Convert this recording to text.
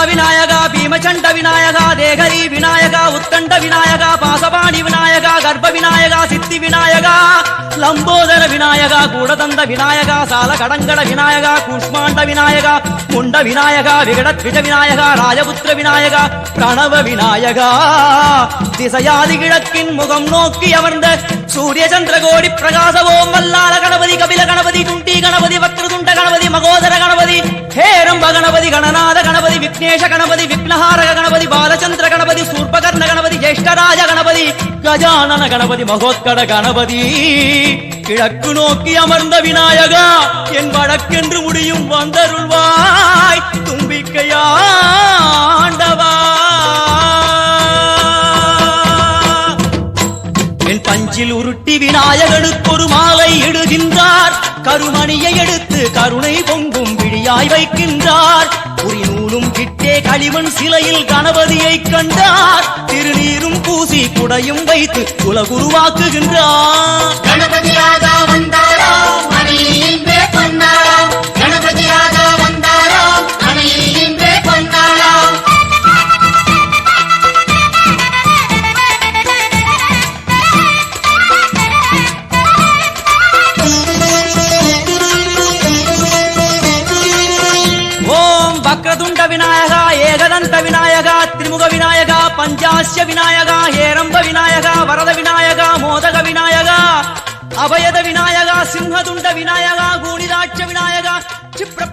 விநாயகா விநாயகா பீமச்சண்ட விநாயகா தேகரி விநாயகா உத்தண்ட விநாயகா பாசபாணி விநாயகா கர்ப்ப விநாயகா சித்தி விநாயகா லம்போதர விநாயகா கூடதந்த விநாயகா சால கடங்கட விநாயகா கூஷ்மாண்ட விநாயகா குண்ட விநாயகா விகடத்விஜ விநாயகா ராஜபுத்திர விநாயகா பிரணவ விநாயகா. திசையாதி கிழக்கின் முகம் நோக்கி அமர்ந்த சூரிய சந்திரகோடி பிரகாச ஓம் வல்லால கணபதி கபில கணபதி துண்டி கணபதி விக்னேஷ கணபதி விக்னஹாரக கணபதி பாலச்சந்திர கணபதி சூர்பகர்ண கணபதி ஜேஷ்டராஜ கணபதி கஜானன கணபதி மகோத்கட கணபதி கிழக்கு நோக்கி அமர்ந்த விநாயகா என் வழக்கென்று முடியும் வந்தருள்வாய் தும்பிக்கையாண்டவா என் பஞ்சில் உருட்டி விநாயகனுக்கு ஒரு மாலை இடுகின்றார். கருமணியை எடுத்து கருணை பொங்கும் விழியாய் வைக்கின்றார். உரி நூலும் சிலையில் கணபதியை கண்டார். திருநீரும் பூசி குடையும் வைத்து குலகுருவாக்குகின்றார். ஏகதந்த விநாயகா திரிமுக விநாயகா பஞ்சாஸ்ய விநாயகா ஹேரம்ப விநாயகா வரத விநாயகா மோதக விநாயகா அபயத விநாயகா சிம்ஹதுண்ட விநாயகா கூணிதாட்ச விநாயகா சிப்ரப்பிரசாத விநாயகா